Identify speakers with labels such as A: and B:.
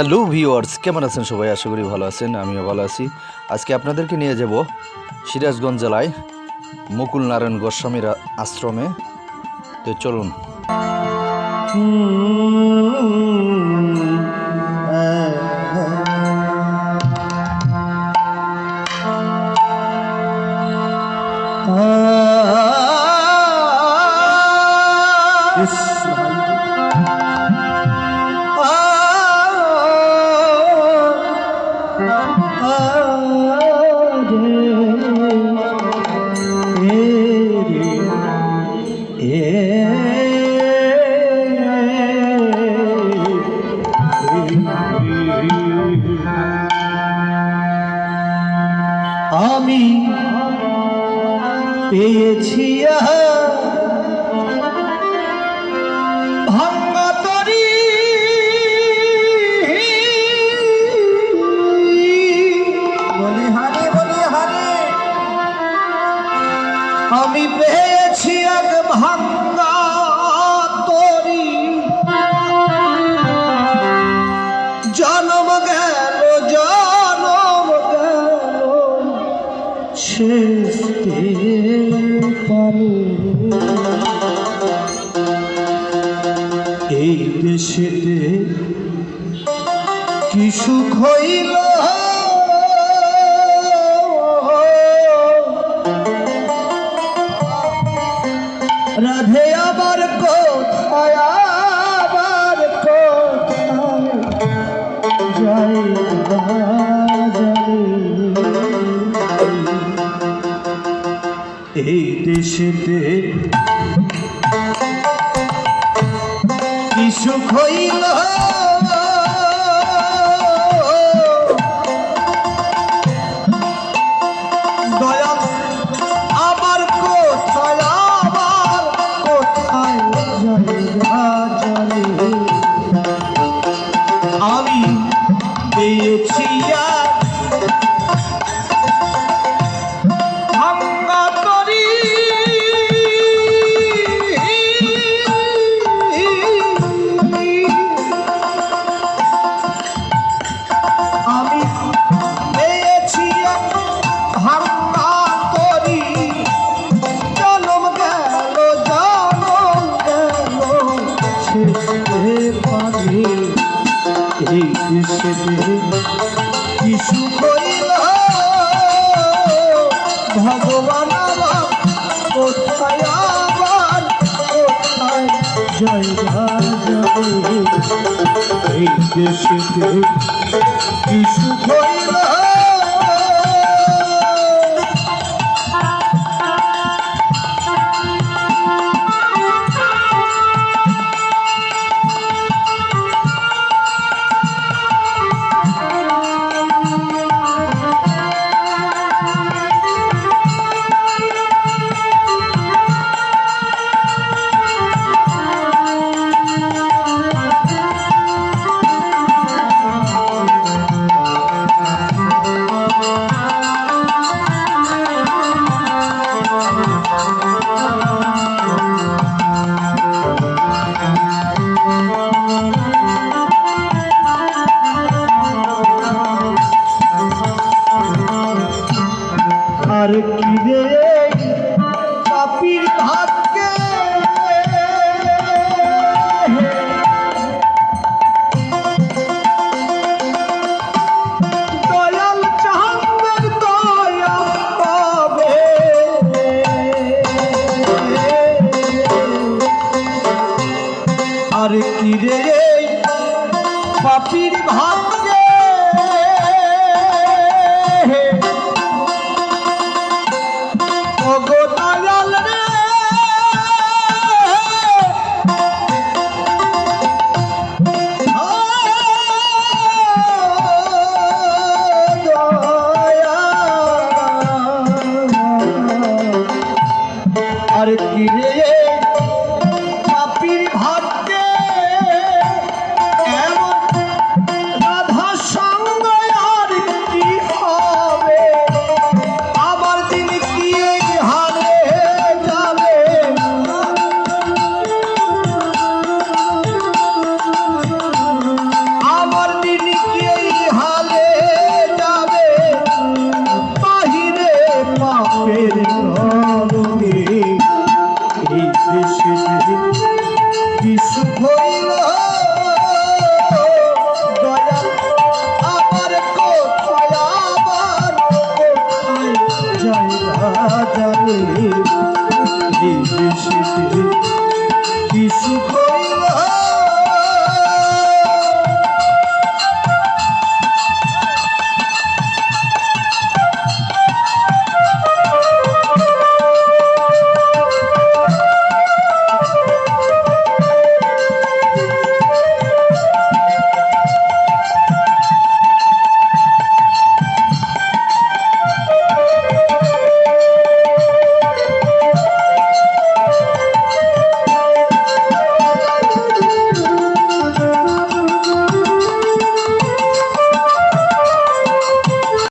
A: Hello viewers কেমন আছেন সবাই? আশা করি ভালো আছেন, আমিও ভালো আছি। আজকে আপনাদেরকে নিয়ে যাব সিরাজগঞ্জ জেলায় মুকুল নারায়ণ গোস্বামীর আশ্রমে। তো চলুন।
B: আমি পেয়েছি ভাঙ্গা তরি। বলি হারে বলি হারে। আমি পেয়েছি এক ভাঙ্গা শেষতে পারে এই দেশেতে কি সুখ হইল? দেশেতে কি সুখ হইল? আমি পেয়েছি এই দেশেতে কি সুখ ভগবান কোথায় আবার কোথায় জায়গা এই দেশেতে কি সুখ চিরে পাপির ভাগ্যে। আর কি রে বলো।